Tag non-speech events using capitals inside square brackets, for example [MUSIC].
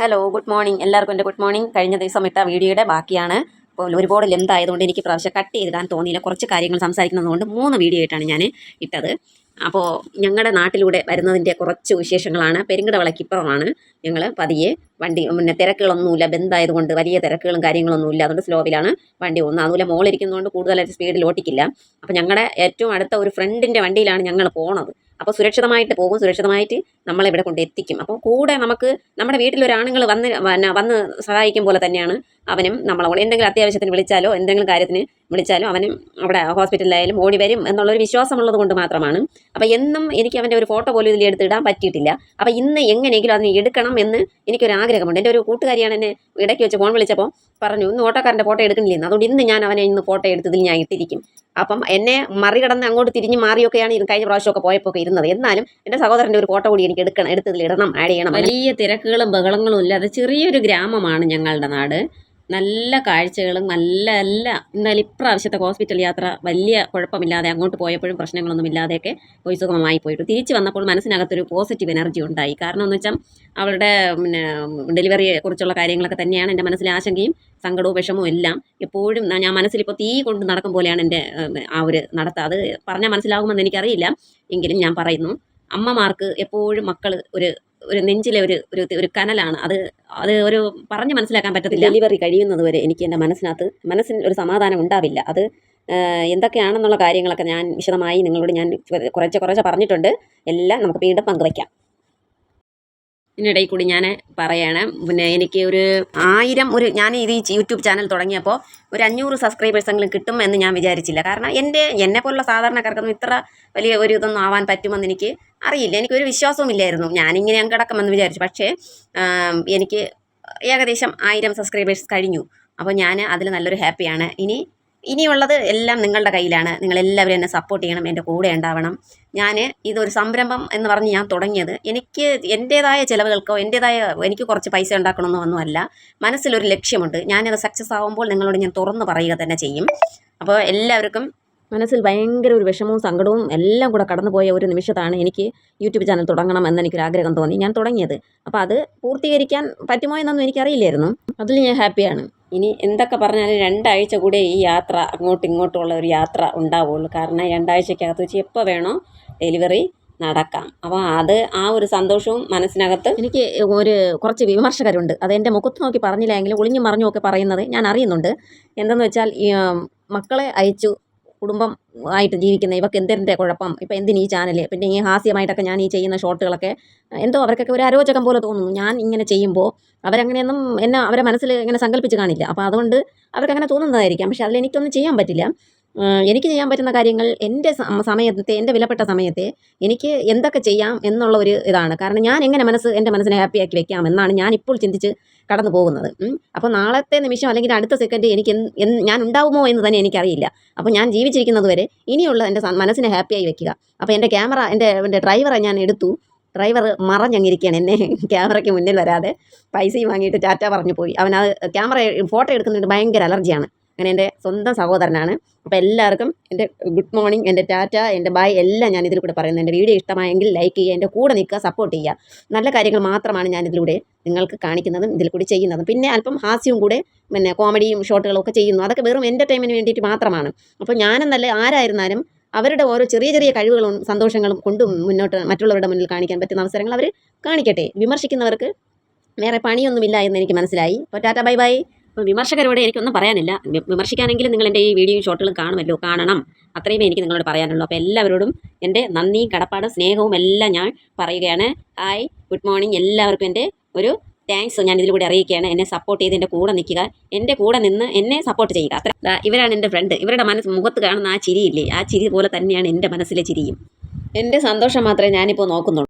Hello good morning എല്ലാവർക്കും എന്റെ good morning കഴിഞ്ഞ ദിവസം ഇട്ട വീഡിയോയുടെ ബാക്കിയാണ്. അപ്പോൾ ഒരുപാട് ലെന്ത് ആയതുകൊണ്ട് എനിക്ക് പ്രാവശ്യം കട്ട് ചെയ്തിടാൻ തോന്നിയില്ല. കുറച്ച് കാര്യങ്ങൾ സംസാരിക്കുന്നതുകൊണ്ട് മൂന്ന് വീഡിയോ ആയിട്ടാണ് ഞാൻ ഇട്ടത്. അപ്പോൾ ഞങ്ങളുടെ നാട്ടിലൂടെ വരുന്നതിന്റെ കുറച്ച് വിശേഷങ്ങളാണ്. പെരുങ്കടവളക്കിപ്പുറമാണ് ഞങ്ങൾ പതിയെ വണ്ടി പിന്നെ തിരക്കുകളൊന്നുമില്ല. ബന്ധായതുകൊണ്ട് വലിയ തിരക്കുകളും കാര്യങ്ങളൊന്നുമില്ല. അതുകൊണ്ട് സ്ലോവിലാണ് വണ്ടി പോകുന്നത്. അതുപോലെ മോളിരിക്കുന്നതുകൊണ്ട് കൂടുതലായിട്ട് സ്പീഡിൽ ഓട്ടിക്കില്ല. അപ്പോൾ ഞങ്ങളുടെ ഏറ്റവും അടുത്ത ഒരു ഫ്രണ്ടിന്റെ വണ്ടിയിലാണ് ഞങ്ങൾ പോണത്. അപ്പോൾ സുരക്ഷിതമായിട്ട് പോകും സുരക്ഷിതമായിട്ട് നമ്മളെ ഇവിടെ കൊണ്ട് എത്തിക്കും. അപ്പോൾ കൂടെ നമുക്ക് നമ്മുടെ വീട്ടിൽ ഒരാണുങ്ങൾ വന്ന് വന്ന- സഹായിക്കും പോലെ തന്നെയാണ് അവനും നമ്മളെ കൂടെ എന്തെങ്കിലും അത്യാവശ്യത്തിന് വിളിച്ചാലോ എന്തെങ്കിലും കാര്യത്തിന് വിളിച്ചാലോ അവനും അവിടെ ഹോസ്പിറ്റലിലായാലും ഓടി വരും എന്നുള്ളൊരു വിശ്വാസമുള്ളത് കൊണ്ട് മാത്രമാണ്. അപ്പോൾ എന്നും എനിക്ക് അവന്റെ ഒരു ഫോട്ടോ പോലും ഇതിൽ എടുത്തിടാൻ പറ്റിയിട്ടില്ല. അപ്പോൾ ഇന്ന് എങ്ങനെയെങ്കിലും അതിന് എടുക്കണം എന്ന് എനിക്കൊരു ആഗ്രഹമുണ്ട്. എന്റെ ഒരു കൂട്ടുകാരിയാണ് എന്നെ ഇടയ്ക്ക് വെച്ച് ഫോൺ വിളിച്ചപ്പോൾ പറഞ്ഞു ഇന്ന് ഓട്ടോക്കാരന്റെ ഫോട്ടോ എടുക്കണില്ലെന്ന്. അതുകൊണ്ട് ഇന്ന് ഞാൻ അവനെ ഇന്ന് ഫോട്ടോ എടുത്തതിൽ ഞാൻ ഇട്ടിരിക്കും. അപ്പം എന്നെ മറികടന്ന് അങ്ങോട്ട് തിരിഞ്ഞ് മാറിയൊക്കെയാണ് ഇത് കഴിഞ്ഞ പ്രാവശ്യമൊക്കെ പോയപ്പോൾ ഇരുന്നത്. എന്നാലും എന്റെ സഹോദരന്റെ ഒരു ഫോട്ടോ കൂടി എനിക്ക് എടുക്കണം എടുത്തതിൽ ഇടണം ആഡ് ചെയ്യണം. വലിയ തിരക്കുകളും ബഹളങ്ങളും ഇല്ലാതെ ചെറിയൊരു ഗ്രാമമാണ് ഞങ്ങളുടെ നാട്. നല്ല കാഴ്ചകളും നല്ല അല്ല എന്നാലും ഇപ്രാവശ്യത്തെ ഹോസ്പിറ്റൽ യാത്ര വലിയ കുഴപ്പമില്ലാതെ അങ്ങോട്ട് പോയപ്പോഴും പ്രശ്നങ്ങളൊന്നും ഇല്ലാതെയൊക്കെ പോയി സുഗമമായി പോയിട്ട്. തിരിച്ച് വന്നപ്പോൾ മനസ്സിനകത്തൊരു പോസിറ്റീവ് എനർജി ഉണ്ടായി. കാരണം എന്ന് വെച്ചാൽ അവളുടെ പിന്നെ ഡെലിവറിയെ കുറിച്ചുള്ള കാര്യങ്ങളൊക്കെ തന്നെയാണ് എന്റെ മനസ്സിലെ ആശങ്കയും സങ്കടവും വിഷമവും എല്ലാം എപ്പോഴും ഞാൻ ഞാൻ മനസ്സിലിപ്പോൾ തീ കൊണ്ട് നടക്കും പോലെയാണ് എന്റെ ആ ഒരു നടത്ത. അത് പറഞ്ഞാൽ മനസ്സിലാകുമെന്ന് എനിക്കറിയില്ല. എങ്കിലും ഞാൻ പറയുന്നു അമ്മമാർക്ക് എപ്പോഴും മക്കൾ ഒരു ഒരു നെഞ്ചിലെ ഒരു ഒരു ഒരു കനലാണ്. അത് അത് ഒരു പറഞ്ഞ് മനസ്സിലാക്കാൻ പറ്റത്തില്ല. ഡെലിവറി കഴിയുന്നത് വരെ എനിക്ക് എന്റെ മനസ്സിനകത്ത് മനസ്സിന് ഒരു സമാധാനം ഉണ്ടാവില്ല. അത് എന്തൊക്കെയാണെന്നുള്ള കാര്യങ്ങളൊക്കെ ഞാൻ വിശദമായി നിങ്ങളോട് ഞാൻ കുറച്ച് കുറച്ച് പറഞ്ഞിട്ടുണ്ട്. എല്ലാം നമുക്ക് വീണ്ടും പങ്കുവയ്ക്കാം. ഇതിനിടയിൽ കൂടി ഞാൻ പറയാണ്. പിന്നെ എനിക്ക് ഒരു ആയിരം ഒരു ഞാൻ ഇത് യൂട്യൂബ് ചാനൽ തുടങ്ങിയപ്പോൾ ഒരു അഞ്ഞൂറ് സബ്സ്ക്രൈബേഴ്സെങ്കിലും കിട്ടും എന്ന് ഞാൻ വിചാരിച്ചില്ല. കാരണം എന്റെ എന്നെ പോലുള്ള സാധാരണക്കാർക്കൊന്നും ഇത്ര വലിയ ഒരു ഇതൊന്നും ആവാൻ പറ്റുമെന്ന് എനിക്ക് അറിയില്ല. എനിക്കൊരു വിശ്വാസവും ഇല്ലായിരുന്നു. ഞാനിങ്ങനെ ഞാൻ കിടക്കുമെന്ന് വിചാരിച്ചു. പക്ഷേ എനിക്ക് ഏകദേശം ആയിരം സബ്സ്ക്രൈബേഴ്സ് കഴിഞ്ഞു. അപ്പോൾ ഞാൻ അതിൽ നല്ലൊരു ഹാപ്പിയാണ് ഇനി ഇനിയുള്ളത് എല്ലാം നിങ്ങളുടെ കയ്യിലാണ്. നിങ്ങളെല്ലാവരും എന്നെ സപ്പോർട്ട് ചെയ്യണം എന്റെ കൂടെ ഉണ്ടാവണം. ഞാൻ ഇതൊരു സംരംഭം എന്ന് പറഞ്ഞ് ഞാൻ തുടങ്ങിയത്. എനിക്ക് എന്റേതായ ചിലവുകൾക്കോ എന്റേതായ എനിക്ക് കുറച്ച് പൈസ ഉണ്ടാക്കണമെന്നോ ഒന്നുമല്ല മനസ്സിലൊരു ലക്ഷ്യമുണ്ട്. ഞാനത് സക്സസ് ആകുമ്പോൾ നിങ്ങളോട് ഞാൻ തുറന്ന് പറയുക തന്നെ ചെയ്യും. അപ്പോൾ എല്ലാവർക്കും മനസ്സിൽ ഭയങ്കര ഒരു വിഷമവും സങ്കടവും എല്ലാം കൂടെ കടന്നുപോയ ഒരു നിമിഷത്താണ് എനിക്ക് യൂട്യൂബ് ചാനൽ തുടങ്ങണം എന്ന് ആഗ്രഹം തോന്നി. ഞാൻ തുടങ്ങിയത്. അപ്പോൾ അത് പൂർത്തീകരിക്കാൻ പറ്റുമോ എന്നൊന്നും എനിക്കറിയില്ലായിരുന്നു. അതിൽ ഞാൻ ഹാപ്പിയാണ് ഇനി എന്തൊക്കെ പറഞ്ഞാലും രണ്ടാഴ്ച കൂടെ ഈ യാത്ര അങ്ങോട്ടും ഇങ്ങോട്ടുമുള്ള ഒരു യാത്ര ഉണ്ടാവുള്ളൂ. കാരണം രണ്ടാഴ്ചക്കകത്ത് വെച്ച് എപ്പോൾ വേണോ ഡെലിവറി നടക്കാം. അപ്പോൾ അത് ആ ഒരു സന്തോഷവും മനസ്സിനകത്ത് എനിക്ക് ഒരു കുറച്ച് വിമർശകരുണ്ട്. അത് എന്റെ മുഖത്ത് നോക്കി പറഞ്ഞില്ലെങ്കിലും ഒളിഞ്ഞു മറിഞ്ഞുമൊക്കെ പറയുന്നത് ഞാൻ അറിയുന്നുണ്ട്. എന്തെന്ന് വെച്ചാൽ മക്കളെ അയച്ചു കുടുംബം ആയിട്ട് ജീവിക്കുന്ന ഇവർക്ക് എന്തിന്റെ കുഴപ്പം? ഇപ്പം എന്തിന് ഈ ചാനൽ പിന്നെ ഈ ഹാസ്യമായിട്ടൊക്കെ ഞാൻ ഈ ചെയ്യുന്ന ഷോർട്ടുകളൊക്കെ എന്തോ അവർക്കൊക്കെ ഒരു അരോചകം പോലെ തോന്നുന്നു. ഞാൻ ഇങ്ങനെ ചെയ്യുമ്പോൾ അവരങ്ങനെയൊന്നും എന്നെ അവരെ മനസ്സിൽ ഇങ്ങനെ സങ്കല്പിച്ച് കാണില്ല. അപ്പോൾ അതുകൊണ്ട് അവർക്കങ്ങനെ തോന്നുന്നതായിരിക്കാം. പക്ഷേ അതിൽ എനിക്കൊന്നും ചെയ്യാൻ പറ്റില്ല. എനിക്ക് ചെയ്യാൻ പറ്റുന്ന കാര്യങ്ങൾ എന്റെ സമയത്തെ എന്റെ വിലപ്പെട്ട സമയത്തെ എനിക്ക് എന്തൊക്കെ ചെയ്യാം എന്നുള്ള ഒരു ഇതാണ്. കാരണം ഞാൻ എങ്ങനെ മനസ്സ് എന്റെ മനസ്സിനെ ഹാപ്പിയാക്കി വെക്കാം എന്നാണ് ഞാൻ ഇപ്പോൾ ചിന്തിച്ച് കടന്നു പോകുന്നത്. അപ്പോൾ നാളത്തെ നിമിഷം അല്ലെങ്കിൽ അടുത്ത സെക്കൻഡ് എനിക്ക് ഞാൻ ഉണ്ടാവുമോ എന്ന് തന്നെ എനിക്കറിയില്ല. അപ്പോൾ ഞാൻ ജീവിച്ചിരിക്കുന്നത് വരെ ഇനിയുള്ള എന്റെ മനസ്സിനെ ഹാപ്പിയായി വെക്കുക. അപ്പോൾ എന്റെ ക്യാമറ എന്റെ എന്റെ ഡ്രൈവറെ ഞാൻ എടുത്തു. ഡ്രൈവർ മറഞ്ഞങ്ങിരിക്കുകയാണ് എന്നെ [LAUGHS] ക്യാമറയ്ക്ക് മുന്നിൽ വരാതെ. പൈസയും വാങ്ങിയിട്ട് ടാറ്റ പറഞ്ഞു പോയി. അവനത് ക്യാമറ ഫോട്ടോ എടുക്കുന്നതിന് ഭയങ്കര അലർജിയാണ് അങ്ങനെ എന്റെ സ്വന്തം സഹോദരനാണ്. അപ്പോൾ എല്ലാവർക്കും എന്റെ ഗുഡ് മോർണിംഗ് എന്റെ ടാറ്റ എന്റെ ബായ് എല്ലാം ഞാൻ ഇതിൽ കൂടെ പറയുന്നത് എന്റെ വീഡിയോ ഇഷ്ടമായെങ്കിൽ ലൈക്ക് ചെയ്യുക എന്റെ കൂടെ നിൽക്കുക സപ്പോർട്ട് ചെയ്യുക. നല്ല കാര്യങ്ങൾ മാത്രമാണ് ഞാൻ ഇതിലൂടെ നിങ്ങൾക്ക് കാണിക്കുന്നതും ഇതിൽ കൂടി ചെയ്യുന്നതും. പിന്നെ അല്പം ഹാസ്യവും കൂടെ പിന്നെ കോമഡിയും ഷോട്ടുകളും ഒക്കെ ചെയ്യുന്നു. അതൊക്കെ വെറും എന്റർടൈൻമെന്റിന് വേണ്ടിയിട്ട് മാത്രമാണ്. അപ്പോൾ ഞാനെന്നല്ല ആരായിരുന്നാലും അവരുടെ ഓരോ ചെറിയ ചെറിയ കഴിവുകളും സന്തോഷങ്ങളും കൊണ്ടും മുന്നോട്ട് മറ്റുള്ളവരുടെ മുന്നിൽ കാണിക്കാൻ പറ്റുന്ന അവസരങ്ങൾ അവർ കാണിക്കട്ടെ. വിമർശിക്കുന്നവർക്ക് വേറെ പണിയൊന്നുമില്ല എന്ന് എനിക്ക് മനസ്സിലായി. അപ്പോൾ ടാറ്റ ബൈ ബൈ അപ്പോൾ വിമർശകരോട് എനിക്കൊന്നും പറയാനില്ല. വിമർശിക്കാനെങ്കിലും നിങ്ങൾ എന്റെ ഈ വീഡിയോയും ഷോട്ടുകളും കാണുമല്ലോ? കാണണം. അത്രയും എനിക്ക് നിങ്ങളോട് പറയാനുള്ളൂ. അപ്പോൾ എല്ലാവരോടും എന്റെ നന്ദിയും കടപ്പാടും സ്നേഹവും എല്ലാം ഞാൻ പറയുകയാണ്. Hi good morning. എല്ലാവർക്കും എന്റെ ഒരു താങ്ക്സ് ഞാൻ ഇതിലൂടെ അറിയിക്കുകയാണ്. എന്നെ സപ്പോർട്ട് ചെയ്ത് എന്റെ കൂടെ നിൽക്കുക. എന്റെ കൂടെ നിന്ന് എന്നെ സപ്പോർട്ട് ചെയ്യുക. അത്ര ഇവരാണ് എന്റെ ഫ്രണ്ട് ഇവരുടെ മനസ്സ് മുഖത്ത് കാണുന്ന ആ ചിരിയില്ലേ? ആ ചിരി പോലെ തന്നെയാണ് എന്റെ മനസ്സിലെ ചിരിയും. എന്റെ സന്തോഷം മാത്രമേ ഞാനിപ്പോൾ നോക്കുന്നുള്ളൂ.